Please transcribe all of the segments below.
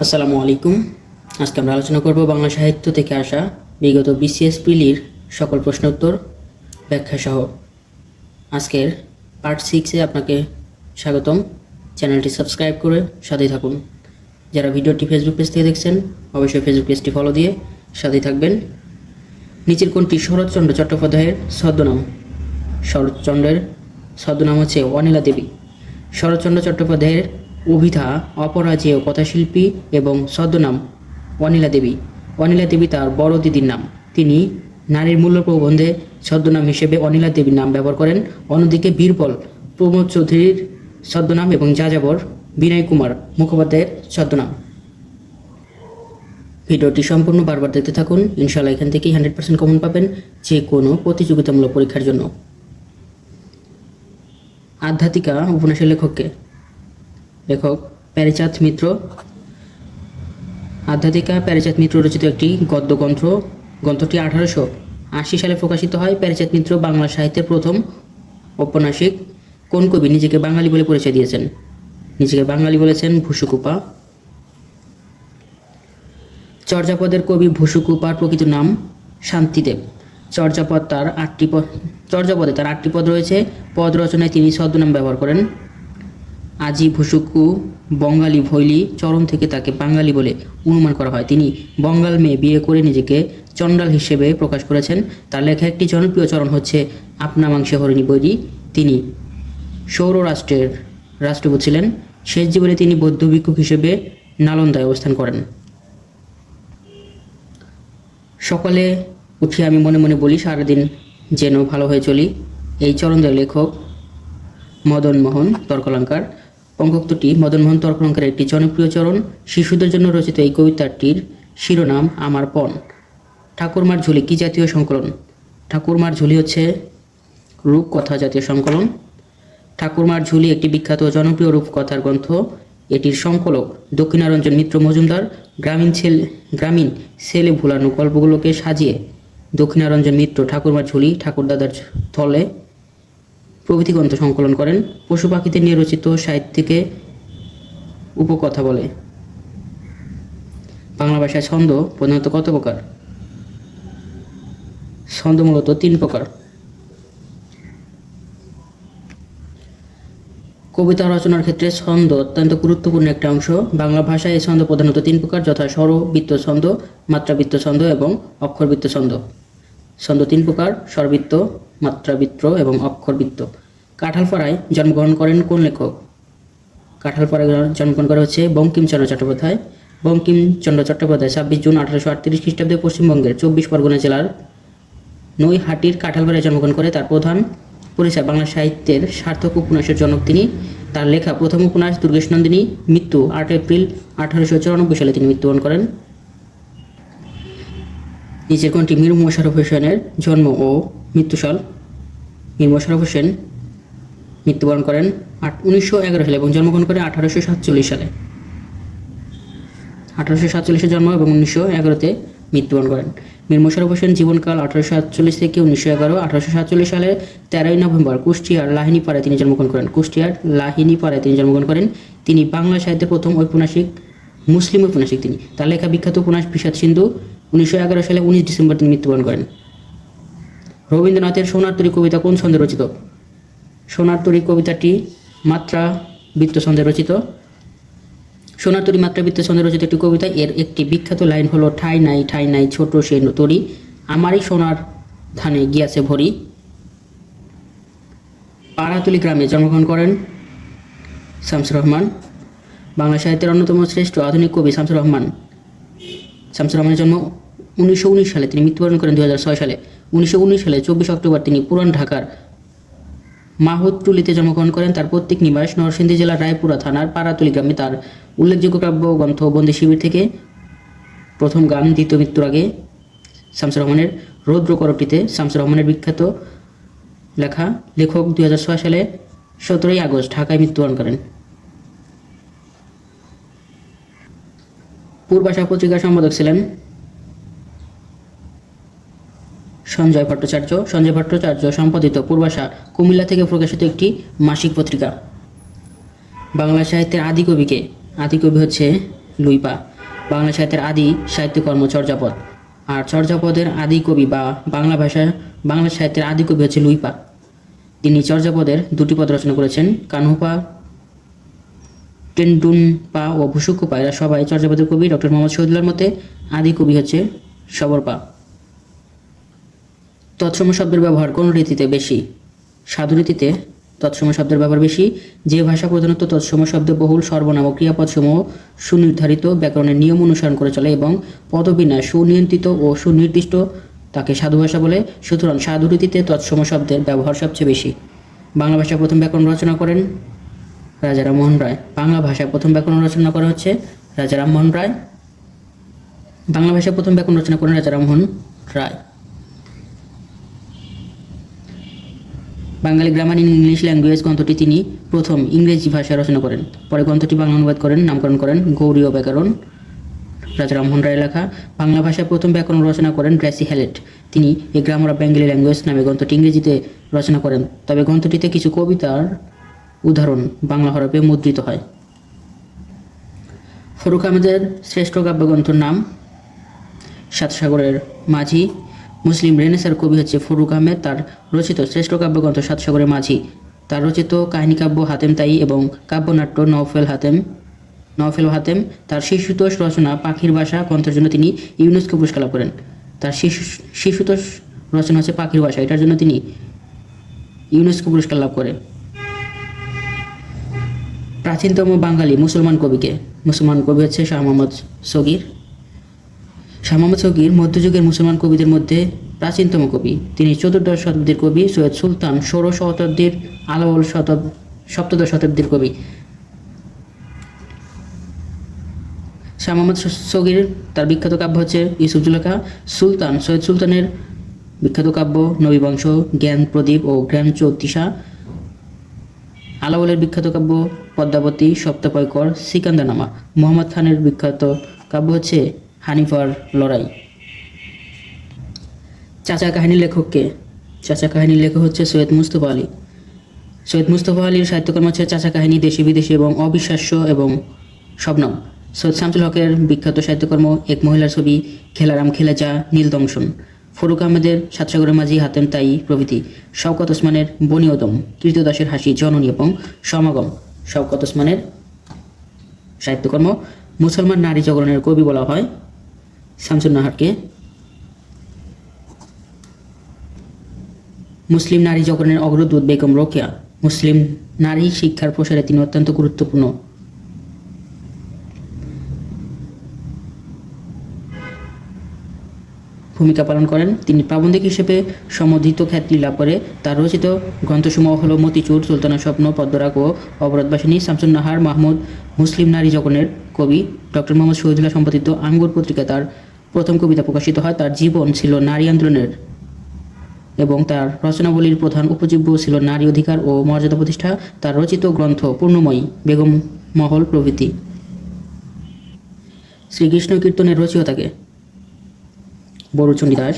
আসসালামু আলাইকুম। আজকে আমরা আলোচনা করব বাংলা সাহিত্য থেকে আসা বিগত বিসিএস প্রিলির সকল প্রশ্ন উত্তর ব্যাখ্যা সহ। আজকের পার্ট সিক্সে আপনাকে স্বাগতম। চ্যানেলটি সাবস্ক্রাইব করে সাথেই থাকুন। যারা ভিডিওটি ফেসবুক পেজ থেকে দেখছেন, অবশ্যই ফেসবুক পেজটি ফলো দিয়ে সাথেই থাকবেন। নিচের কোনটি শরৎচন্দ্র চট্টোপাধ্যায়ের ছদ্মনাম। শরৎচন্দ্রের ছদ্মনাম হচ্ছে অনিলা দেবী। শরৎচন্দ্র চট্টোপাধ্যায়ের অভিধা, অপরাজেয় কথাশিল্পী এবং ছদ্মনাম অনিলা দেবী। অনিলা দেবী তার বড় দিদির নাম। তিনি নারীর মূল্য প্রবন্ধে ছদ্মনাম হিসেবে অনিলা দেবীর নাম ব্যবহার করেন। অন্যদিকে বীরবল, প্রমোদ চৌধুরীর ছদ্মনাম এবং যাযাবর বিনয় কুমার মুখোপাধ্যায়ের ছদ্মনাম ভিডিওটি সম্পূর্ণ বারবার দেখতে থাকুন। ইনশাল্লাহ এখান থেকেই হান্ড্রেড পার্সেন্ট কমন পাবেন যে কোনো প্রতিযোগিতামূলক পরীক্ষার জন্য। আধ্যাত্মিকা উপন্যাসের লেখককে লেখক প্যারিচাঁদ মিত্র। আধ্যাত্মিকা প্যারিচাঁদ মিত্র রচিত একটি গদ্য গ্রন্থ গ্রন্থটি আঠারোশো আশি সালে প্রকাশিত হয়। প্যারিচাঁদ মিত্র বাংলা সাহিত্যের প্রথম ঔপন্যাসিক। কোন কবি নিজেকে বাঙালি বলে পরিচয় দিয়েছেন? নিজেকে বাঙালি বলেছেন ভুসুকুপা চর্যাপদের কবি ভুসুকুপার প্রকৃত নাম শান্তিদেব। চর্যাপদ তার আটটি পদ চর্যাপদে তার আটটি পদ রয়েছে। পদ রচনায় তিনি ছদ্মনাম ব্যবহার করেন। আজি ভুসুকু বঙ্গালী ভৈলি চরণ থেকে তাকে বাঙালি বলে অনুমান করা হয়। তিনি বঙ্গাল মেয়ে বিয়ে করে নিজেকে চণ্ডাল হিসেবে প্রকাশ করেছেন। তার লেখা একটি জনপ্রিয় চরণ হচ্ছে আপনা মাংসে হরিণী বৈরি। তিনি সৌর রাষ্ট্রের রাষ্ট্রপতি ছিলেন। শেষ জীবনে তিনি বৌদ্ধ ভিক্ষুক হিসেবে নালন্দায় অবস্থান করেন। সকালে উঠে আমি মনে মনে বলি, সারাদিন যেন ভালো হয়ে চলি। এই চরণদের লেখক মদন মোহন, তর্কলঙ্কার। পঙ্কোক্তটি মদন মোহন তর্কলঙ্কারের একটি জনপ্রিয় চরণ, শিশুদের জন্য রচিত এই কবিতাটির শিরোনাম, আমার পণ। ঠাকুরমার ঝুলি কি জাতীয় সংকলন? ঠাকুরমার ঝুলি হচ্ছে রূপকথা জাতীয় সংকলন। ঠাকুরমার ঝুলি একটি বিখ্যাত জনপ্রিয় রূপকথার গ্রন্থ। এটির সংকলক দক্ষিণারঞ্জন মিত্র মজুমদার। গ্রামীণ ছেলে গ্রামীণ ছেলে ভুলানো গল্পগুলোকে সাজিয়ে দক্ষিণারঞ্জন মিত্র ঠাকুরমার ঝুলি ঠাকুরদাদার থলে প্রভৃতি গ্রন্থ সংকলন করেন। পশু পাখিদের নিয়ে রচিত সাহিত্যিকে উপকথা বলে। বাংলা ভাষায় ছন্দ প্রধানত কত প্রকার? ছন্দ মূলত তিন প্রকার। কবিতা রচনার ক্ষেত্রে ছন্দ অত্যন্ত গুরুত্বপূর্ণ একটা অংশ। বাংলা ভাষায় এই ছন্দ প্রধানত তিন প্রকার, যথা স্বরবৃত্ত ছন্দ, মাত্রাবৃত্ত ছন্দ এবং অক্ষরবৃত্ত ছন্দ। ছন্দ তিন প্রকার, স্বরবৃত্ত মাত্রাবৃত্ত এবং অক্ষরবৃত্ত কাঁঠালপাড়ায় জন্মগ্রহণ করেন কোন লেখক? কাঁঠালপাড়ায় জন্মগ্রহণ করা হচ্ছে বঙ্কিমচন্দ্র চট্টোপাধ্যায়। বঙ্কিমচন্দ্র চট্টোপাধ্যায়, ছাব্বিশ জুন আঠারোশো আটত্রিশ খ্রিস্টাব্দে পশ্চিমবঙ্গের চব্বিশ পরগনা জেলার নৈহাটির কাঁঠালপাড়ায় জন্মগ্রহণ করে তার প্রধান পরিচয় বাংলা সাহিত্যের সার্থক উপন্যাসের জনক তিনি। তার লেখা প্রথম উপন্যাস দুর্গেশ নন্দিনী মৃত্যু আট এপ্রিল আঠারোশো চুরানব্বই সালে তিনি মৃত্যুবরণ করেন। নিচের কোনটি মীর মোশারফ হোসেনের জন্ম ও মৃত্যুসাল মীর মোশারফ হোসেন মৃত্যুবরণ করেন আট উনিশশো এগারো সালে এবং জন্মগ্রহণ করেন আঠারোশো সাতচল্লিশ সালে। আঠারোশো সাতচল্লিশে জন্ম এবং উনিশশো এগারোতে মৃত্যুবরণ করেন। মীর মোশারফ হোসেন জীবনকাল আঠারোশো সাতচল্লিশ থেকে উনিশশো এগারো। আঠারোশো সাতচল্লিশ সালে তেরোই নভেম্বর কুষ্টিয়ার লাহিনীপাড়ায় তিনি জন্মগ্রহণ করেন। কুষ্টিয়ার লাহিনীপাড়ায় তিনি জন্মগ্রহণ করেন। তিনি বাংলা সাহিত্যের প্রথম ঔপন্যাসিক, মুসলিম ঔপন্যাসিক তিনি। তার লেখা বিখ্যাত উপন্যাস বিষাদ সিন্ধু। উনিশশো এগারো সালে উনিশ ডিসেম্বর তিনি মৃত্যুবরণ করেন। রবীন্দ্রনাথের সোনার তরী কবিতা কোন ছন্দে রচিত? সোনার তরী কবিতাটি মাত্রা বৃত্ত ছন্দে রচিত। সোনার তরী মাত্রা বৃত্ত ছন্দে রচিত একটি কবিতা। এর একটি বিখ্যাত লাইন হলো, ঠাই নাই ঠাই নাই, ছোট সে তরি, আমারই সোনার ধানে গিয়াছে ভরি। পাড়াতুলি গ্রামে জন্মগ্রহণ করেন শামসুর রহমান। বাংলা সাহিত্যের অন্যতম শ্রেষ্ঠ আধুনিক কবি শামসুর রহমান। শামসুর রহমানের জন্ম উনিশশো উনিশ সালে, তিনি মৃত্যুবরণ করেন দু সালে। উনিশশো উনিশ সালে চব্বিশ অক্টোবর তিনি পুরান ঢাকার মাহুদটুলিতে জন্মগ্রহণ করেন। তার প্রত্যেক নিবাস নরসিংদী জেলার রায়পুরা থানার পাড়াতুলি গ্রামে। তার উল্লেখযোগ্য কাব্য গ্রন্থ বন্দি শিবির থেকে প্রথম গান দ্বিতীয় মৃত্যুর আগে শামসুর রহমানের রৌদ্র করটিতে শামসুর রহমানের বিখ্যাত লেখা লেখক দুই হাজার ছয় সালে সতেরোই আগস্ট ঢাকায় মৃত্যুবরণ করেন। পূর্বাশা পত্রিকার সম্পাদক ছিলেন সঞ্জয় ভট্টাচার্য। সঞ্জয় ভট্টাচার্য সম্পাদিত পূর্বাশা কুমিল্লা থেকে প্রকাশিত একটি মাসিক পত্রিকা। বাংলা সাহিত্যের আদিকবিকে আদিকবি হচ্ছে লুইপা। বাংলা সাহিত্যের আদি সাহিত্যকর্ম চর্যাপদ। আর চর্যাপদের আদি কবি বা বাংলা ভাষা বাংলা সাহিত্যের আদি কবি হচ্ছে লুইপা। তিনি চর্যাপদের দুটি পদ রচনা করেছেন। কানহুপা, টেন্ডুনপা ও ভুসুকুপা এরা সবাই চর্যাপদের কবি। ডক্টর মোহাম্মদ শহীদুল্লাহর মতে আদি কবি হচ্ছে সবরপা। তৎসম শব্দের ব্যবহার কোন রীতিতে বেশি? সাধু রীতিতে তৎসম শব্দের ব্যবহার বেশি? যে ভাষা প্রধানত তৎসম শব্দ বহুল সর্বনাম ক্রিয়াপদসমূহ সুনির্ধারিত ব্যাকরণের নিয়ম অনুসরণ করে চলে এবং পদবিন্যাস সুনিয়ন্ত্রিত ও সুনির্দিষ্ট তাকে সাধু ভাষা বলে। সুতরাং সাধু রীতিতে তৎসম শব্দের ব্যবহার সবচেয়ে বেশি। বাংলা ভাষায় প্রথম ব্যাকরণ রচনা করেন রাজা রামমোহন রায়। বাংলা ভাষায় প্রথম ব্যাকরণ রচনা করা হচ্ছে রাজা রামমোহন রায়। বাংলা ভাষায় প্রথম ব্যাকরণ রচনা করেন Raja Rammohan Roy. Bengali grammar in English language গ্রন্থটি তিনি প্রথম ইংরেজি ভাষায় রচনা করেন। পরে গ্রন্থটি বাংলা অনুবাদ করেন, নামকরণ করেন গৌরীয় ব্যাকরণ। রাজা রামমোহন রায় লেখা বাংলা ভাষায় প্রথম ব্যাকরণ রচনা করেন ড্রেসি হ্যালেট। তিনি a grammar of Bengali language নামে গ্রন্থটি ইংরেজিতে রচনা করেন। তবে গ্রন্থটিতে কিছু কবিতার উদাহরণ বাংলা হরফে মুদ্রিত হয়। ফরুক আহমেদের শ্রেষ্ঠ কাব্যগ্রন্থর নাম সাতসাগরের মাঝি। মুসলিম রেনেসার কবি হচ্ছে ফরুক আহমেদ। তার রচিত শ্রেষ্ঠ কাব্যগ্রন্থ সাতসাগরের মাঝি। তার রচিত কাহিনী কাব্য হাতেম তাই এবং কাব্যনাট্য নওফেল হাতেম নওফেল হাতেম। তার শিশুতোষ রচনা পাখির ভাষা গ্রন্থের জন্য তিনি ইউনেস্কো পুরস্কার লাভ করেন। তার শিশু, শিশুতোষ রচনা হচ্ছে পাখির ভাষা এটার জন্য তিনি ইউনেস্কো পুরস্কার লাভ করে প্রাচীনতম বাঙালি মুসলমান কবিকে। মুসলমান কবি হচ্ছে শাহ মোহাম্মদ সগির। মোহাম্মদ সগির মধ্যযুগের মুসলমান কবিদের মধ্যে প্রাচীনতম কবি। তিনি চতুর্দশ শতাব্দীর কবি সৈয়দ সুলতান ষোড়শ শতাব্দীর আলাউল শতাব, সপ্তদশ শতাব্দীর কবি। শাহ মোহাম্মদ সগির তার বিখ্যাত কাব্য হচ্ছে ইউসুফ জুলেখা সুলতান সৈয়দ সুলতানের বিখ্যাত কাব্য নবীবংশ জ্ঞান, প্রদীপ ও জ্ঞান চৌতিসা আলাওলের বিখ্যাত কাব্য পদ্মাবতী, সপ্তপয়কর, সিকান্দানামা। মোহাম্মদ খানের বিখ্যাত কাব্য হচ্ছে হানিফার লড়াই। চাচা কাহিনীর লেখককে। চাচা কাহিনীর লেখক হচ্ছে সৈয়দ মুস্তফা আলী। সৈয়দ মুস্তফা আলীর সাহিত্যকর্ম হচ্ছে চাচা কাহিনী, দেশি বিদেশি এবং অবিশ্বাস্য এবং শবনম। সৈয়দ শামসুল হকের বিখ্যাত সাহিত্যকর্ম, এক মহিলার ছবি, খেলারাম খেলে যা নীলদংশন ফরুক আহমেদের সাতসাগরের মাঝি, হাতেম তাই প্রভৃতি। শওকত ওসমানের বনিয়দম কৃতদাসের হাসি, জননী এবং সমাগম। শওকত ওসমানের সাহিত্যকর্ম, মুসলমান নারী জাগরণের কবি বলা হয়। শামসুল নাহারকে মুসলিম নারী জগনের অগ্রদূত বেগম রোকেয়া। মুসলিম নারী শিক্ষার প্রসারে তিনি অত্যন্ত গুরুত্বপূর্ণ। ভূমিকা পালন করেন। তিনি প্রাবন্ধিক হিসেবে সমধিত খ্যাতি লাভ করে তার রচিত গ্রন্থসমূহ হল মতিচুর, সুলতানা স্বপ্ন, পদ্মরাগ ও অবরোধবাসিনী শামসুন নাহার মাহমুদ, মুসলিম নারী জগনের কবি ডক্টর মোহাম্মদ শহীদুল্লাহ সম্পাদিত আঙ্গুর পত্রিকা তার প্রথম কবিতা প্রকাশিত হয়। তার জীবন ছিল নারী আন্দোলনের এবং তার রচনাবলীর প্রধান উপজীব্য ছিল নারী অধিকার ও মর্যাদা প্রতিষ্ঠা। তার রচিত গ্রন্থ পূর্ণময়ী, বেগম মহল প্রভৃতি। শ্রীকৃষ্ণ কীর্তনের রচয়িতাকে বড়ুচণ্ডী দাস।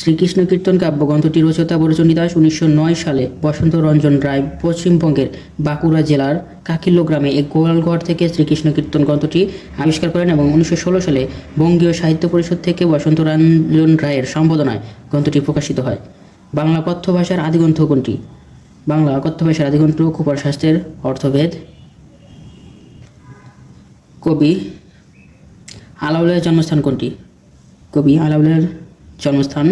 শ্রীকৃষ্ণ কীর্তন কাব্যগ্রন্থটি রচয়িতা বড়ুচণ্ডী দাস উনিশশো নয় সালে বসন্ত রঞ্জন রায় পশ্চিমবঙ্গের বাঁকুড়া জেলার কাকিল্য গ্রামে এক গোয়ালঘর থেকে শ্রীকৃষ্ণ কীর্তন গ্রন্থটি আবিষ্কার করেন এবং উনিশশো ষোলো সালে বঙ্গীয় সাহিত্য পরিষদ থেকে বসন্ত রঞ্জন রায়ের সম্বোধনায় গ্রন্থটি প্রকাশিত হয়। বাংলা কথ্য ভাষার আদিগ্রন্থ কোনটি? বাংলা কথ্য ভাষার আদিগ্রন্থ কুপার শাস্ত্রের অর্থভেদ কবি আলাউলের জন্মস্থান কোনটি? কবি আলাউলের জন্মস্থান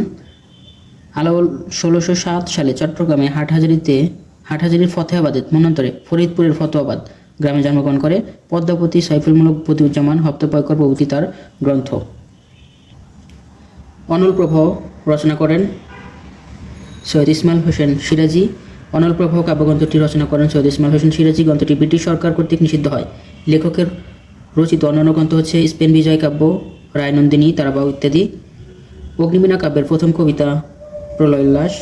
আলাউল ষোলোশো সাত সালে চট্টগ্রামে হাটহাজারিতে, হাটহাজারির ফতেহাবাদে মন্বন্তরে ফরিদপুরের ফতোয়াবাদ গ্রামে জন্মগ্রহণ করে। পদ্মাবতী সাইফুলমূলক প্রতিউজ্জামান হপ্তপয়কর প্রভৃতি তার গ্রন্থ। অনল প্রভা রচনা করেন সৈয়দ ইসমাইল হোসেন সিরাজি। অনল প্রভা কাব্যগ্রন্থটি রচনা করেন সৈয়দ ইসমাইল হোসেন সিরাজি। গ্রন্থটি ব্রিটিশ সরকার কর্তৃক নিষিদ্ধ হয়। লেখকের রচিত অন্যান্য গ্রন্থ হচ্ছে স্পেন বিজয় কাব্য রায়নন্দিনী তারাবাউ ইত্যাদি। অগ্নিবীণা কাব্যের প্রথম কবিতা প্রলয়োল্লাস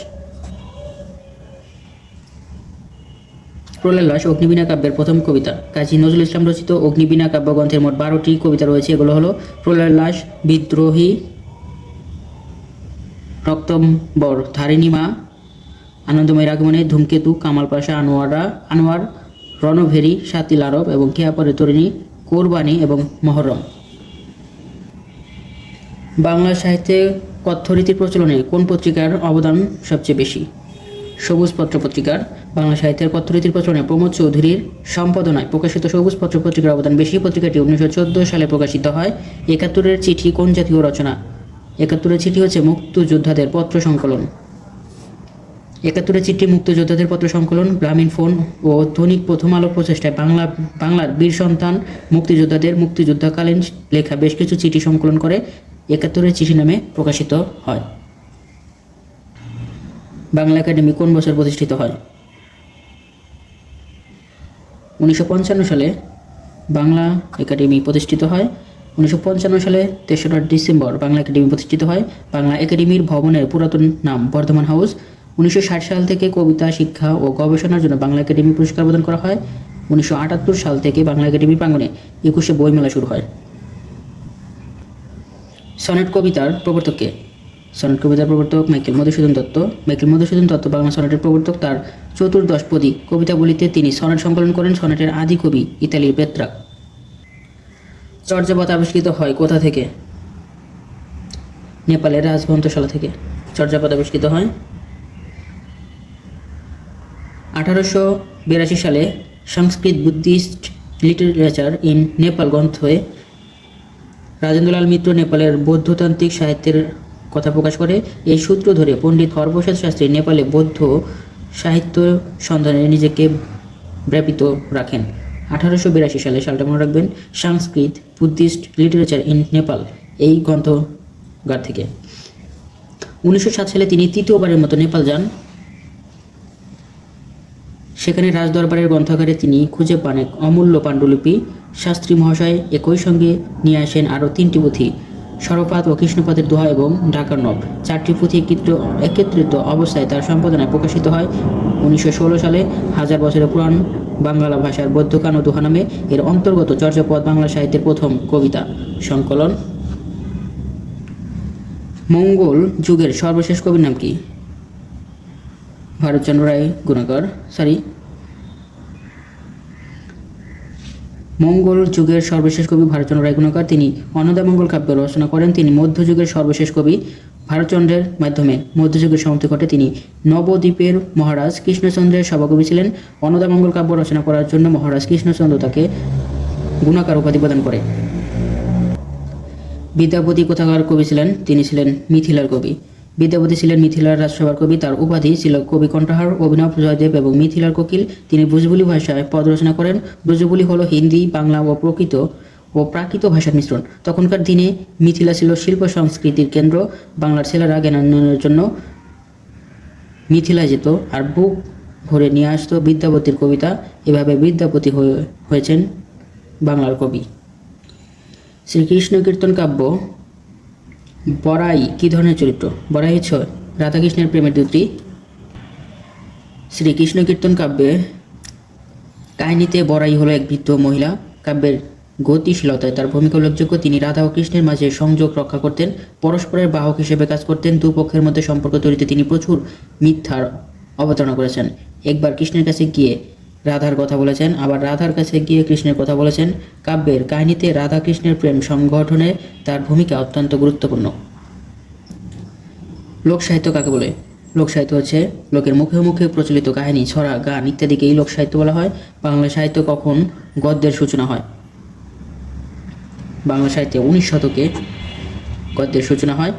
প্রলয়োল্লাস অগ্নিবীণা কাব্যের প্রথম কবিতা। কাজী নজরুল ইসলাম রচিত অগ্নিবীণা কাব্যগ্রন্থের মোট বারোটি কবিতা রয়েছে। এগুলো হলো প্রলয়োল্লাস বিদ্রোহী রক্তম্বর ধারিণীমা আনন্দময় আগমনে ধূমকেতু, কামাল পাশা, আনোয়ারা, আনোয়ার, রণভেরি, সাতিল আরব এবং কেয়াপরে তরিণী, কোরবানি এবং মহরম। বাংলা সাহিত্যে কথ্যরীতির প্রচলনে কোন পত্রিকার অবদান সবচেয়ে বেশি? সবুজ পত্র পত্রিকার, বাংলা সাহিত্যের কথ্যরীতির প্রচলনে প্রমোদ চৌধুরীর সম্পাদনায় প্রকাশিত সবুজ পত্র পত্রিকার অবদান বেশি। পত্রিকাটি উনিশশো চোদ্দ সালে প্রকাশিত হয়। একাত্তরের চিঠি কোন জাতীয় রচনা? একাত্তরের চিঠি হচ্ছে মুক্তিযোদ্ধাদের পত্র সংকলন। একাত্তরের চিঠি মুক্তিযোদ্ধাদের পত্র সংকলন, গ্রামীণ ফোন ও ধনিক প্রথম আলো প্রচেষ্টায় বাংলা, বাংলার বীর সন্তান মুক্তিযোদ্ধাদের মুক্তিযোদ্ধাকালীন লেখা বেশ কিছু চিঠি সংকলন করে। একাত্তরের চিঠি নামে প্রকাশিত হয়। বাংলা একাডেমি কোন বছর প্রতিষ্ঠিত হয়? উনিশশো পঞ্চান্ন সালে বাংলা একাডেমি প্রতিষ্ঠিত হয়। উনিশশো পঞ্চান্ন সালে তেসরা ডিসেম্বর বাংলা একাডেমি প্রতিষ্ঠিত হয়। বাংলা একাডেমির ভবনের পুরাতন নাম বর্ধমান হাউস। উনিশশো ষাট সাল থেকে কবিতা, শিক্ষা ও গবেষণার জন্য বাংলা একাডেমি পুরস্কার প্রদান করা হয়। উনিশশো আটাত্তর সাল থেকে বাংলা একাডেমির প্রাঙ্গণে একুশে বইমেলা শুরু হয়। সনেট কবিতার প্রবর্তককে সনেট কবিতার প্রবর্তক মাইকেল মধুসূদন দত্ত। মাইকেল মধুসূদন দত্ত বাংলা সনেটের প্রবর্তক। তার চতুর্দশপদী কবিতাগুলিতে তিনি সনেট সংকলন করেন সনেটের আদি কবি ইতালির পেত্রা। চর্যাপদ আবিষ্কৃত হয় কোথা থেকে? নেপালের রাজবন্তশালা থেকে। চর্যাপদ আবিষ্কৃত হয় আঠারোশো বিরাশি সালে Sanskrit Buddhist literature in Nepal গ্রন্থে রাজেন্দ্রলাল মিত্র নেপালের বৌদ্ধতান্ত্রিক সাহিত্যের কথা প্রকাশ করে এই সূত্র ধরে পণ্ডিত হরপ্রসাদ শাস্ত্রী নেপালে বৌদ্ধ সাহিত্য সন্ধানে নিজেকে ব্যাপিত রাখেন। আঠারোশো বিরাশি সালে সালটা মনে রাখবেন, Sanskrit, Buddhist, literature in Nepal এই গ্রন্থগার থেকে। উনিশশো সাত সালে তিনি তৃতীয়বারের মতো নেপাল যান। সেখানে রাজদরবারের গ্রন্থাগারে তিনি খুঁজে পান এক অমূল্য পাণ্ডুলিপি। শাস্ত্রী মহাশয় একই সঙ্গে নিয়ে আসেন আরও তিনটি পুঁথি সরপাত ও কৃষ্ণপাতের দোহা এবং ঢাকার নব। চারটি পুঁথি একত্রিত একত্রিত অবস্থায় তার সম্পাদনায় প্রকাশিত হয়। উনিশশো ষোলো সালে হাজার বছরের পুরাণ বাংলা ভাষার বৌদ্ধকান ও দোহা নামে এর অন্তর্গত চর্যাপদ বাংলা সাহিত্যের প্রথম কবিতা, সংকলন। মঙ্গল যুগের সর্বশেষ কবির নাম কি? ভারতচন্দ্র রায় গুণাকর সরি মঙ্গল যুগের সর্বশেষ কবি ভারতচন্দ্র রায় গুণাকর তিনি অন্নদামঙ্গল কাব্য রচনা করেন, তিনি মধ্যযুগের সর্বশেষ কবি ভারতচন্দ্রের মাধ্যমে। মধ্যযুগের সমাপ্তি ঘটে, তিনি নবদ্বীপের মহারাজ কৃষ্ণচন্দ্রের সভাকবি ছিলেন। অন্নদামঙ্গল কাব্য রচনা করার জন্য মহারাজ কৃষ্ণচন্দ্র তাকে গুণাকার উপাধি প্রদান করে। বিদ্যাপতি কোথাকার কবি ছিলেন? তিনি ছিলেন মিথিলার কবি। বিদ্যাপতি ছিলেন মিথিলার রাজসভার কবি, তার উপাধি ছিল কবি কণ্ঠহার, অভিনব জয়দেব এবং মিথিলার কোকিল। তিনি ব্রজবুলি ভাষায় পদ রচনা করেন। ব্রজবুলি হলো হিন্দি, বাংলা ও প্রকৃত ও প্রাকৃত ভাষার মিশ্রণ। তখনকার দিনে মিথিলা ছিল শিল্প সংস্কৃতির কেন্দ্র। বাংলার ছেলেরা জ্ঞানান্বয়নের জন্য মিথিলা যেত আর বুক ভরে নিয়ে আসতো বিদ্যাপতির কবিতা। এভাবে বিদ্যাপতি হয়ে হয়েছেন বাংলার কবি। শ্রীকৃষ্ণ কীর্তন কাব্য বড়াই, কী ধরনের চরিত্র? বড়াই হচ্ছে রাধাকৃষ্ণের প্রেমের দুটি শ্রীকৃষ্ণ কীর্তন কাব্যে। কাহিনীতে বড়াই হলো এক বৃদ্ধ মহিলা। কাব্যের গতিশীলতায় তার ভূমিকা উল্লেখযোগ্য। তিনি রাধা ও কৃষ্ণের মাঝে সংযোগ রক্ষা করতেন, পরস্পরের বাহক হিসেবে কাজ করতেন। দুপক্ষের মধ্যে সম্পর্ক তৈরিতে তিনি প্রচুর মিথ্যার অবতারণা করেছেন। একবার কৃষ্ণের কাছে গিয়ে রাধার কথা বলেছেন। আবার রাধার কাছে গিয়ে কৃষ্ণের কথা বলেছেন, কাব্যের কাহিনীতে রাধা কৃষ্ণের প্রেম সংগঠনে তার ভূমিকা অত্যন্ত গুরুত্বপূর্ণ। লোক সাহিত্য কাকে বলে? লোক সাহিত্য হচ্ছে লোকের মুখে মুখে প্রচলিত কাহিনী, ছড়া, গান ইত্যাদিকেই লোক সাহিত্য বলা হয়। বাংলা সাহিত্য কখন গদ্যের সূচনা হয়? বাংলা সাহিত্যে উনিশ শতকে গদ্যের সূচনা হয়।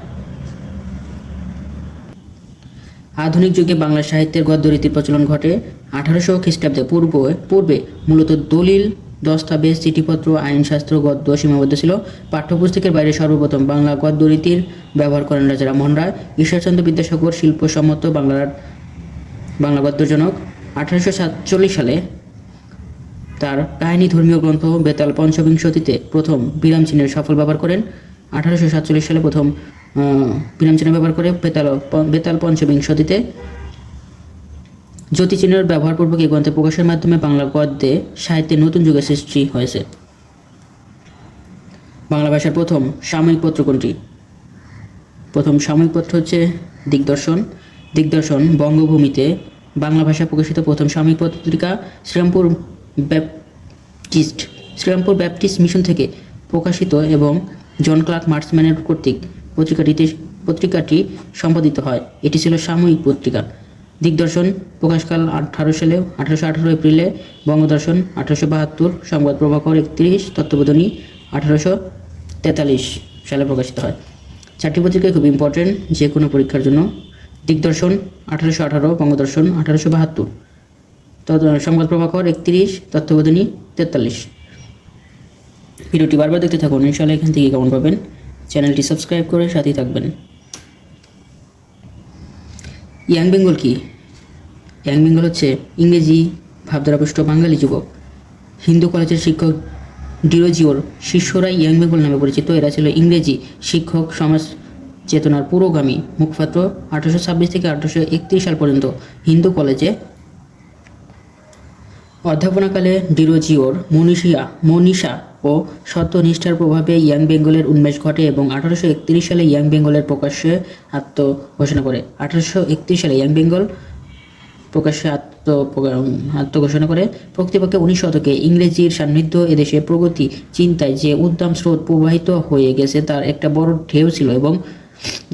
আধুনিক যুগে বাংলা সাহিত্যের গদ্য রীতির প্রচলন ঘটে আঠারোশো খ্রিস্টাব্দে পূর্ব, পূর্বে মূলত দলিল, দস্তাবেজ, চিঠিপত্র, আইনশাস্ত্র, গদ্য সীমাবদ্ধ ছিল। পাঠ্যপুস্তকের বাইরে সর্বপ্রথম বাংলা গদ্য রীতির ব্যবহার করেন রাজা রামমোহন রায়। ঈশ্বরচন্দ্র বিদ্যাসাগর শিল্পসম্মত বাংলার, বাংলা গদ্যজনক। আঠারোশো সাতচল্লিশ সালে তার কাহিনী ধর্মীয় গ্রন্থ বেতাল পঞ্চবিংশতিতে প্রথম বিরাম চিহ্নের সফল ব্যবহার করেন। আঠারোশো সাতচল্লিশ সালে প্রথম বিরাম চিহ্ন ব্যবহার করে বেতাল বেতাল পঞ্চবিংশতিতে জ্যোতি চিহ্নের ব্যবহারপূর্বক এই গ্রন্থে প্রকাশের মাধ্যমে বাংলা গদ্যে সাহিত্যে নতুন যুগের সৃষ্টি হয়েছে। বাংলা ভাষার প্রথম সাময়িক পত্র কোনটি? প্রথম সাময়িক পত্র হচ্ছে দিগদর্শন। দিগদর্শন বঙ্গভূমিতে বাংলা ভাষা প্রকাশিত প্রথম সাময়িক পত্রিকা Serampore Baptist Serampore Baptist mission থেকে প্রকাশিত এবং জন ক্লার্ক মার্সম্যানের কর্তৃক পত্রিকাটিতে পত্রিকাটি সম্পাদিত হয়। এটি ছিল সাময়িক পত্রিকা। দিগদর্শন প্রকাশকাল আঠারো সালে, আঠারোশো আঠারো এপ্রিলে, বঙ্গদর্শন আঠারোশো বাহাত্তর, সংবাদ প্রভাকর একত্রিশ, তত্ত্ববোধনী আঠারোশো তেতাল্লিশ সালে প্রকাশিত হয়। চারটি পত্রিকা খুব ইম্পর্টেন্ট যে কোনো পরীক্ষার জন্য। দিগদর্শন আঠারোশো আঠারো, বঙ্গদর্শন আঠারোশো বাহাত্তর। তত- সংবাদ প্রভাকর একত্রিশ, তত্ত্ববোধনী তেতাল্লিশ। ভিডিওটি বারবার দেখতে থাকুন। ইনশাল্লাহ এখান থেকে কেমন পাবেন। চ্যানেলটি সাবস্ক্রাইব করে সাথেই থাকবেন। ইয়াং বেঙ্গল কি? ইয়াং বেঙ্গল হচ্ছে ইংরেজি ভাবধারাপুষ্ট বাঙালি যুবক। হিন্দু কলেজের শিক্ষক ডিরোজিওর শিষ্যরাই ইয়াং বেঙ্গল নামে পরিচিত। এরা ছিল ইংরেজি শিক্ষক, সমাজ চেতনার পুরোগামী। মুখপাত্র আঠারোশো ছাব্বিশ থেকে আঠারোশো একত্রিশ সাল পর্যন্ত হিন্দু কলেজে। অধ্যাপনাকালে ডিরোজিওর মনীষিয়া, মনীষা ও সত্যনিষ্ঠার প্রভাবে ইয়াং বেঙ্গলের উন্মেষ ঘটে এবং আঠারোশো একত্রিশ সালে ইয়াং বেঙ্গলের প্রকাশ্যে আত্মঘোষণা করে। আঠারোশো একত্রিশ সালে ইয়াং বেঙ্গল প্রকাশ্যে আত্ম আত্মঘোষণা করে। প্রকৃতপক্ষে উনিশ শতকে ইংরেজির সান্নিধ্য এদেশে প্রগতি চিন্তায় যে উদ্দাম স্রোত প্রবাহিত হয়ে গেছে তার একটা বড় ঢেউ ছিল এবং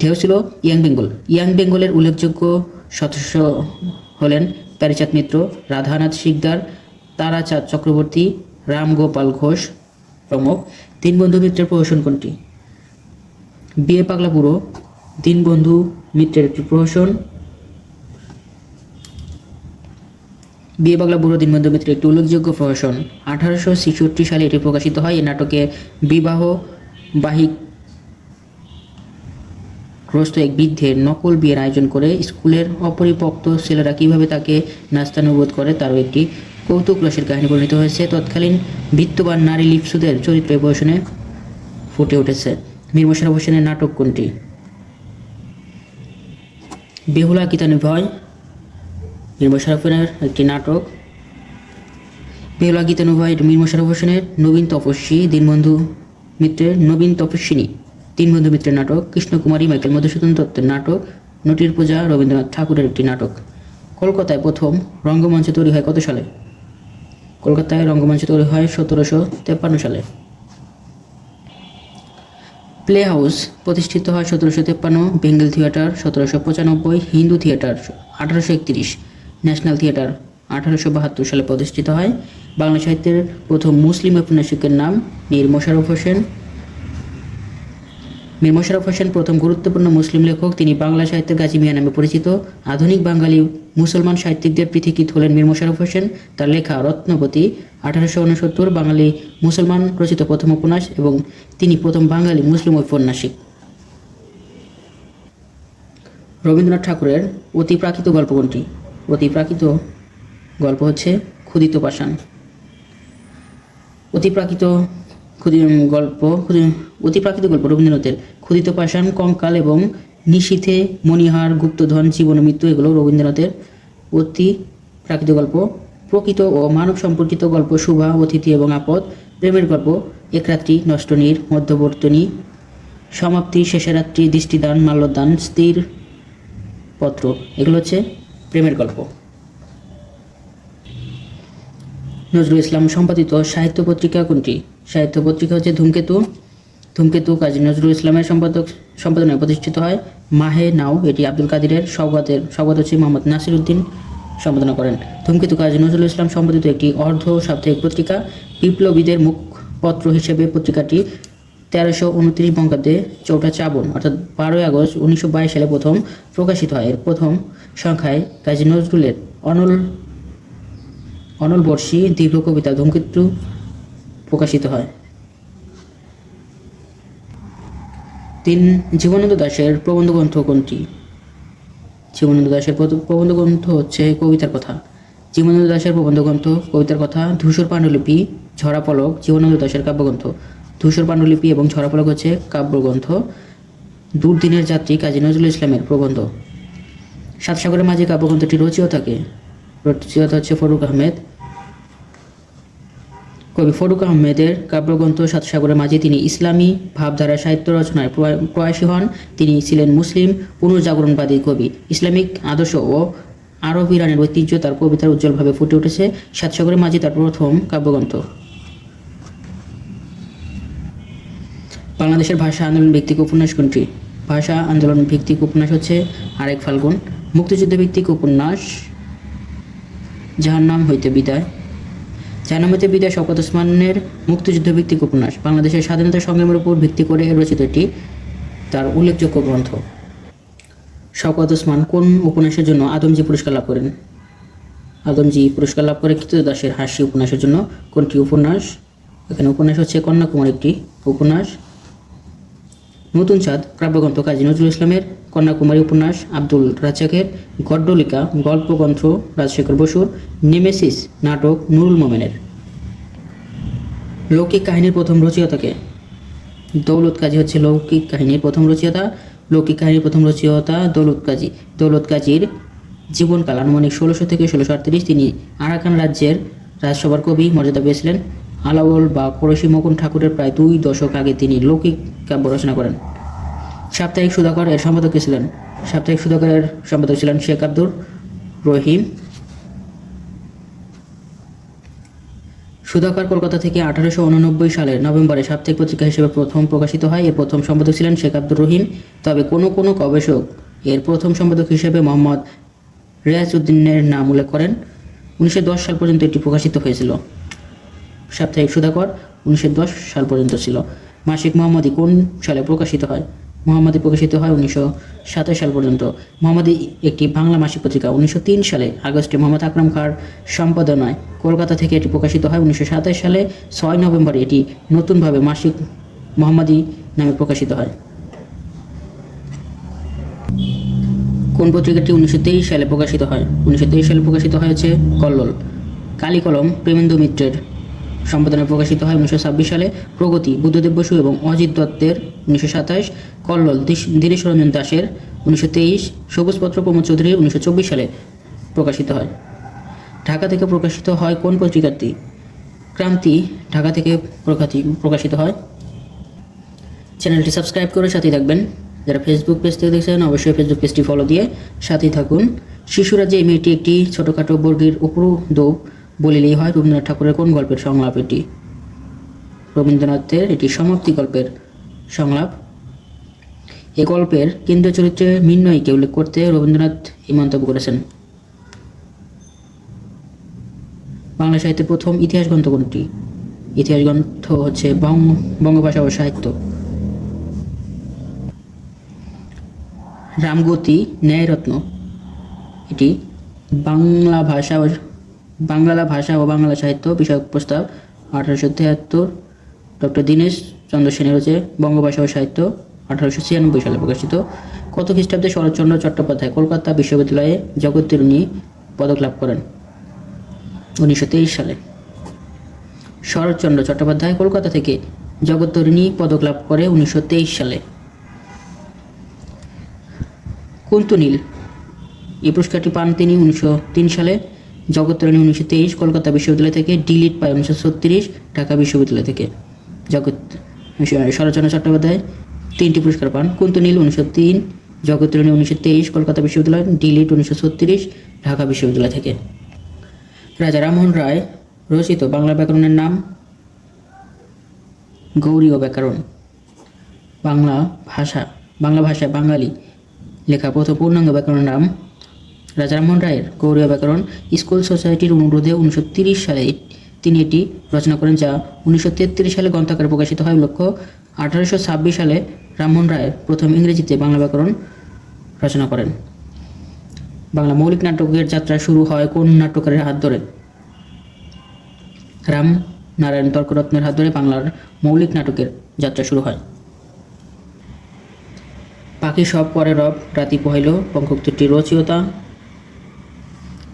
ঢেউ ছিল ইয়াং বেঙ্গল। ইয়াং বেঙ্গলের উল্লেখযোগ্য সদস্য হলেন প্যারিচাঁদ মিত্র, রাধানাথ শিকদার, তারাচাঁদ চক্রবর্তী, রামগোপাল ঘোষ প্রমুখ দীনবন্ধু মিত্রের প্রহসন কোনটি? বিয়ে পাগলা বুড়ো দীনবন্ধু মিত্রের একটি প্রহসন। বিয়ে পাগলা বুড়ো দীনবন্ধু মিত্রের একটি উল্লেখযোগ্য প্রহসন। আঠারোশো ছেষট্টি সালে এটি প্রকাশিত হয়। এই নাটকে বিবাহ বাহিক গ্রস্ত এক বৃদ্ধের নকল বিয়ের আয়োজন করে স্কুলের অপরিপক্ত ছেলেরা কীভাবে তাকে নাস্তানুবোধ করে, তারও একটি কৌতুক রসের কাহিনী পরিণত হয়েছে। তৎকালীন বিত্তবান নারী লিপসুদের চরিত্র প্রহসনে ফুটে উঠেছে। মীর হোসেনের নাটক কোনটি? বেহুলা কিতানি ভয়? মীর একটি নাটক। বেহুলা গীতানু ভয়? মীর হোসেনের নবীন তপস্বী, দীনবন্ধু মিত্রের নবীন তপস্বিনী, দীনবন্ধু মিত্রের নাটক। কৃষ্ণকুমারী, মাইকেল মধুসূদন দত্তের নাটক। নটির পূজা রবীন্দ্রনাথ ঠাকুরের একটি নাটক। কলকাতায় প্রথম রঙ্গমঞ্চ তৈরি হয় কত সালে? কলকাতায় রঙ্গমঞ্চ তৈরি হয় সতেরোশো তেপ্পান্ন সালে। প্লে হাউস প্রতিষ্ঠিত হয় সতেরোশো তেপ্পান্ন, বেঙ্গল থিয়েটার সতেরোশো পঁচানব্বই, হিন্দু থিয়েটার আঠারোশো একত্রিশ, ন্যাশনাল থিয়েটার আঠারোশো বাহাত্তর সালে প্রতিষ্ঠিত হয়। বাংলা সাহিত্যের প্রথম মুসলিম ঔপন্যাসিকের নাম মীর মোশাররফ হোসেন। মীর মোশাররফ হোসেন প্রথম গুরুত্বপূর্ণ মুসলিম লেখক। তিনি বাংলা সাহিত্যের গাজী মিয়া নামে পরিচিত। আধুনিক বাঙালি মুসলমান সাহিত্যিকদের পৃথিকীত হলেন মীর মোশাররফ হোসেন? তার লেখা রত্নপতি, আঠারোশো উনসত্তর, বাঙালি মুসলমান রচিত প্রথম উপন্যাস এবং তিনি প্রথম বাঙালি মুসলিম ঔপন্যাসিক। রবীন্দ্রনাথ ঠাকুরের অতি প্রাকৃত গল্প কোনটি? অতি প্রাকৃত গল্প হচ্ছে ক্ষুদিত পাষাণ। অতি প্রাকৃত ক্ষুদি গল্প ক্ষুদি- অতি প্রাকৃত গল্প, রবীন্দ্রনাথের ক্ষুদিত পাষাণ, কঙ্কাল এবং নিশীথে মণিহার, গুপ্তধন, জীবন মৃত্যু এগুলো রবীন্দ্রনাথের অতি প্রাকৃত গল্প। প্রকৃত ও মানব সম্পর্কিত গল্প, শুভা, অতিথি এবং আপদ, প্রেমের গল্প, এক রাত্রি নষ্টনীর মধ্যবর্তনী, সমাপ্তি, শেষের রাত্রি, দৃষ্টিদান, মাল্যদান, স্থির পত্র, এগুলো হচ্ছে প্রেমের গল্প। নজরুল ইসলাম সম্পাদিত সাহিত্য পত্রিকা কোনটি? সাহিত্য পত্রিকা হচ্ছে ধূমকেতু। ধূমকেতু কাজী নজরুল ইসলামের সম্পাদক, সম্পাদনায় প্রতিষ্ঠিত হয় মাহে নাও। এটি আব্দুল কাদিরের সৌগাতের সৌগাত হচ্ছে মোহাম্মদ নাসির উদ্দিন সম্পাদনা করেন। ধূমকেতু কাজী নজরুল ইসলাম সম্পাদিত একটি অর্ধ সাপ্তাহিক পত্রিকা, বিপ্লবীদের মুখপত্র হিসেবে পত্রিকাটি তেরোশো উনত্রিশ বঙ্গাব্দে চৌঠা চাবন, অর্থাৎ বারোই আগস্ট উনিশশো বাইশ সালে প্রথম প্রকাশিত হয়। এর প্রথম সংখ্যায় কাজী নজরুলের অনল অনল বর্ষী দীর্ঘ কবিতা ধূমকেতু প্রকাশিত হয়। তিন, জীবনানন্দ দাশের প্রবন্ধ গ্রন্থ কোনটি? জীবনানন্দ দাশের প্রবন্ধ গ্রন্থ হচ্ছে কবিতার কথা। জীবনানন্দ দাশের প্রবন্ধ গ্রন্থ কবিতার কথা, ধূসর পাণ্ডুলিপি, ঝরা পলক, জীবনানন্দ দাশের কাব্যগ্রন্থ। ধূসর পাণ্ডুলিপি এবং ঝরা পলক হচ্ছে কাব্যগ্রন্থ। দুর্দিনের যাত্রী কাজী নজরুল ইসলামের প্রবন্ধ। সাত সাগরের মাঝে কাব্যগ্রন্থটি রচিত থাকে। রচিত হচ্ছে ফরুক আহমেদ। কবি ফরুক আহমেদের কাব্যগ্রন্থ সাত সাগরের মাঝে তিনি ইসলামী ভাবধারা সাহিত্য রচনায় প্রয়া- প্রয়াসী হন। তিনি ছিলেন মুসলিম পুনর্জাগরণবাদী কবি। ইসলামিক আদর্শ ও আরব ইরানের ঐতিহ্য তার কবিতার উজ্জ্বলভাবে ফুটে উঠেছে সাত সাগরের মাঝে তার প্রথম কাব্যগ্রন্থ। বাংলাদেশের ভাষা আন্দোলন ভিত্তিক উপন্যাস কোনটি? ভাষা আন্দোলন ভিত্তিক উপন্যাস হচ্ছে আরেক ফাল্গুন। মুক্তিযুদ্ধ ভিত্তিক উপন্যাস। যাহার নাম হইতে বিদায়। হইতে বিদায় শওকত ওসমানের মুক্তিযুদ্ধ ভিত্তিক উপন্যাস। বাংলাদেশের স্বাধীনতা সংগ্রামের উপর ভিত্তি করে রচিত এটি তার উল্লেখযোগ্য গ্রন্থ। শওকত ওসমান কোন উপন্যাসের জন্য আদমজি পুরস্কার লাভ করেন? আদমজি পুরস্কার লাভ করে কৃতদাসের হাসি উপন্যাসের জন্য কোনটি উপন্যাস? এখানে উপন্যাস হচ্ছে কন্যাকুমার একটি উপন্যাস। নতুন চাঁদ কাব্যগ্রন্থ কাজী নজরুল ইসলামের কন্যাকুমারী উপন্যাস আব্দুল রাজ্জাকের গড্ডলিকা গল্পগ্রন্থ রাজশেখর বসুর নেমেসিস নাটক নুরুল মোমেনের। লৌকিক কাহিনীর প্রথম রচয়িতাকে। দৌলত কাজী হচ্ছে লৌকিক কাহিনীর প্রথম রচয়িতা। লৌকিক কাহিনীর প্রথম রচয়িতা দৌলত কাজী। দৌলত কাজীর জীবনকাল আনুমানিক ষোলোশো থেকে ষোলোশো আটত্রিশ। তিনি আরাকান রাজ্যের রাজসভার কবি, মর্যাদা পেয়েছিলেন। আলাওল বা করশি মকুন ঠাকুরের প্রায় দুই দশক আগে তিনি লৌকিক কাব্য রচনা করেন। সাপ্তাহিক সুধাকর এর সম্পাদক ছিলেন? সাপ্তাহিক সুধাকরের সম্পাদক ছিলেন শেখ আব্দুর রহিম। সুধাকর কলকাতা থেকে আঠারোশো উননব্বই সালের নভেম্বরে সাপ্তাহিক পত্রিকা হিসেবে প্রথম প্রকাশিত হয়। এর প্রথম সম্পাদক ছিলেন শেখ আব্দুর রহিম। তবে কোনো কোনো গবেষক এর প্রথম সম্পাদক হিসেবে মোহাম্মদ রেয়াজউদ্দিনের নাম উল্লেখ করেন। উনিশশো দশ সাল পর্যন্ত এটি প্রকাশিত হয়েছিল। সাপ্তাহিক সুধাকর উনিশশো দশ সাল পর্যন্ত ছিল। মাসিক মোহাম্মদী কোন সালে প্রকাশিত হয়? মোহাম্মদী প্রকাশিত হয় উনিশশো সাতাশ সাল পর্যন্ত। মোহাম্মদী একটি বাংলা মাসিক পত্রিকা। উনিশশো তিন সালে আগস্টে মোহাম্মদ আকরাম খাঁর সম্পাদনায় কলকাতা থেকে এটি প্রকাশিত হয়। উনিশশো সাতাশ সালে ছয় নভেম্বরে এটি নতুনভাবে মাসিক মোহাম্মদী নামে প্রকাশিত হয়। কোন পত্রিকাটি উনিশশো তেইশ সালে প্রকাশিত হয়? উনিশশো তেইশ সালে প্রকাশিত হয়েছে কল্লোল। কালী কলম প্রেমেন্দ্র মিত্রের সম্পাদনায় প্রকাশিত হয় উনিশশো ছাব্বিশ সালে প্রগতি, বুদ্ধদেব বসু এবং অজিত দত্তের উনিশশো সাতাশ, কল্লোল দীনেশ রঞ্জন দাসের উনিশশো তেইশ, সবুজপত্র প্রমোদ চৌধুরীর উনিশশো চব্বিশ সালে প্রকাশিত হয়। ঢাকা থেকে প্রকাশিত হয় কোন পত্রিকাটি? ক্রান্তি, ঢাকা থেকে প্রকাশি প্রকাশিত হয়। চ্যানেলটি সাবস্ক্রাইব করে সাথেই থাকবেন। যারা ফেসবুক পেজ থেকে দেখছেন, অবশ্যই ফেসবুক পেজটি ফলো দিয়ে সাথেই থাকুন। শিশুরা যে মেয়েটি একটি ছোটোখাটো বর্গের উপরু দোপ বলিলেই হয়, রবীন্দ্রনাথ ঠাকুরের কোন গল্পের সংলাপ এটি? রবীন্দ্রনাথের এটি সমাপ্তি গল্পের সংলাপ। এ গল্পের কেন্দ্রীয় চরিত্রে মিন্নয়ীকে উল্লেখ করতে রবীন্দ্রনাথ এই মন্তব্য করেছেন। বাংলা সাহিত্যের প্রথম ইতিহাস গ্রন্থ কোনটি? ইতিহাস গ্রন্থ হচ্ছে বঙ্গ বঙ্গভাষা ও সাহিত্য। রামগতি ন্যায়রত্ন। এটি বাংলা ভাষা ও বাংলা ভাষা ও বাংলা সাহিত্য বিষয়ক প্রস্তাব আঠারোশো তিয়াত্তর। ডক্টর দীনেশ চন্দ্র সেনের হচ্ছে বঙ্গভাষা ও সাহিত্য আঠারোশো ছিয়ানব্বই সালে প্রকাশিত। কত খ্রিস্টাব্দে শরৎচন্দ্র চট্টোপাধ্যায় কলকাতা বিশ্ববিদ্যালয়ে জগত্তিরুণী পদক লাভ করেন? উনিশশো তেইশ সালে। শরৎচন্দ্র চট্টোপাধ্যায় কলকাতা থেকে জগত্তরিণী পদক লাভ করে উনিশশো তেইশ সালে। কুন্তনীল, এই পুরস্কারটি পান তিনি উনিশশো তিন সালে। জগত্তরণী উনিশশো তেইশ কলকাতা বিশ্ববিদ্যালয় থেকে, ডিলিট পায় উনিশশো ছত্রিশ ঢাকা বিশ্ববিদ্যালয় থেকে। জগৎ শরৎচন্দ্র চট্টোপাধ্যায় তিনটি পুরস্কার পান। কুন্তনীল উনিশশো তিন জগত্তরণী উনিশশো তেইশ কলকাতা বিশ্ববিদ্যালয়, ডিলিট উনিশশো ছত্রিশ ঢাকা বিশ্ববিদ্যালয় থেকে। রাজা রামমোহন রায়, রচিত বাংলা ব্যাকরণের নাম গৌরীয় ব্যাকরণ। বাংলা ভাষা, বাংলা ভাষায় বাঙালি লেখা প্রথম পূর্ণাঙ্গ ব্যাকরণের নাম রাজা রামমোহন রায়ের গৌরীয় ব্যাকরণ স্কুল সোসাইটির অনুরোধে উনিশশো সালে তিনি এটি রচনা করেন, যা উনিশশো তেত্রিশ সালে গ্রন্থাকারে প্রকাশিত হয়। লক্ষ্য, আঠারোশো ছাব্বিশ সালে রামমোহন রায়ের প্রথম ইংরেজিতে বাংলা ব্যাকরণ রচনা করেন। বাংলা মৌলিক নাটকের যাত্রা শুরু হয় কোন নাট্যকারের হাত ধরে? রাম নারায়ণ তর্করত্নের হাত ধরে বাংলার মৌলিক নাটকের যাত্রা শুরু হয়। পাখি সব পরে রব, রাতি পহিল পঙ্কোক্তিটির রচয়িতা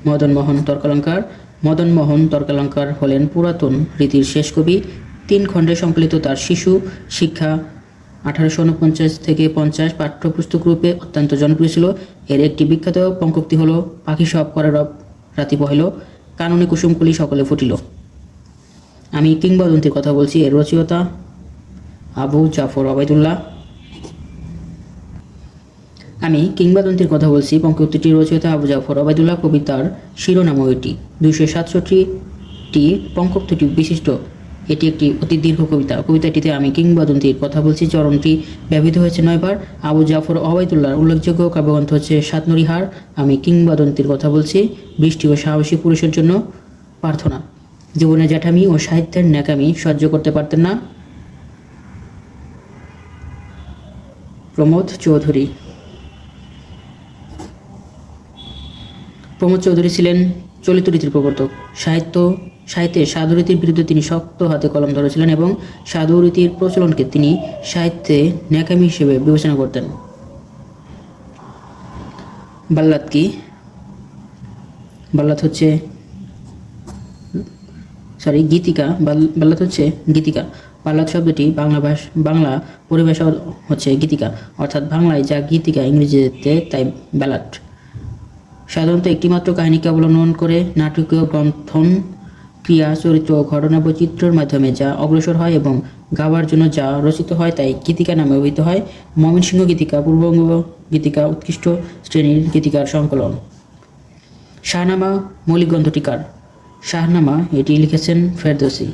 মদন মোহন তর্কালঙ্কার। মদন মোহন তর্কালঙ্কার হলেন পুরাতন রীতির শেষ কবি। তিন খণ্ডে সংকলিত তার শিশু। শিক্ষা আঠারোশো উনপঞ্চাশ থেকে পঞ্চাশ পাঠ্যপুস্তক রূপে অত্যন্ত জনপ্রিয় ছিল। এর একটি বিখ্যাত পঙ্কক্তি হল, পাখি সব করে রব, রাতি পহিল কাননে কুসুমকুলি সকলে ফুটিল। আমি কিংবদন্তির কথা বলছি, এর রচয়িতা আবু জাফর আবাইদুল্লাহ। আমি কিংবদন্তির কথা বলছি পঙ্কক্তিটির রচয়িতা আবু জাফর ওবায়দুল্লাহ কবিতার শিরোনামও এটি দুইশো সাতষট্টিটি পঙ্কক্তিটি বিশিষ্ট। এটি একটি অতি দীর্ঘ কবিতা। কবিতাটিতে আমি কিংবদন্তির কথা বলছি চরণটি ব্যবহৃত হয়েছে নয়বার। আবু জাফর অবায়দুল্লাহর উল্লেখযোগ্য কাব্যগ্রন্থ হচ্ছে সাতনরিহার আমি কিংবদন্তির কথা বলছি, বৃষ্টি ও সাহসী পুরুষের জন্য প্রার্থনা। জীবনে জ্যাঠামি ও সাহিত্যের ন্যাকামি সহ্য করতে পারতেন না। প্রমোদ চৌধুরী। প্রমোদ চৌধুরী ছিলেন চলিত রীতির প্রবর্তক সাহিত্য, সাহিত্যে সাধু রীতির বিরুদ্ধে তিনি শক্ত হাতে কলম ধরেছিলেন এবং সাধু রীতির প্রচলনকে তিনি সাহিত্যে ন্যাকামি হিসেবে বিবেচনা করতেন। বাল্লাদ কি? বাল্লাদ হচ্ছে সরি গীতিকা। বাল- বাল্লাদ হচ্ছে গীতিকা। বাল্লাদ শব্দটি বাংলা ভাষ, বাংলা পরিভাষা হচ্ছে গীতিকা। অর্থাৎ বাংলায় যা গীতিকা ইংরেজিতে তাই ব্যালাট সাধারণত একটিমাত্র কাহিনীকে অবলম্বন করে নাটকীয় গ্রন্থন, ক্রিয়া, চরিত্র ও ঘটনা বৈচিত্র্যের মাধ্যমে যা অগ্রসর হয় এবং গাওয়ার জন্য যা রচিত হয় তাই গীতিকা নামে অভিহিত হয়। ময়মনসিংহ গীতিকা, পূর্ববঙ্গ গীতিকা, উৎকৃষ্ট শ্রেণির গীতিকার সংকলন। শাহনামা মৌলিক গ্রন্থটিকার। শাহনামা এটি লিখেছেন ফেরদৌসি।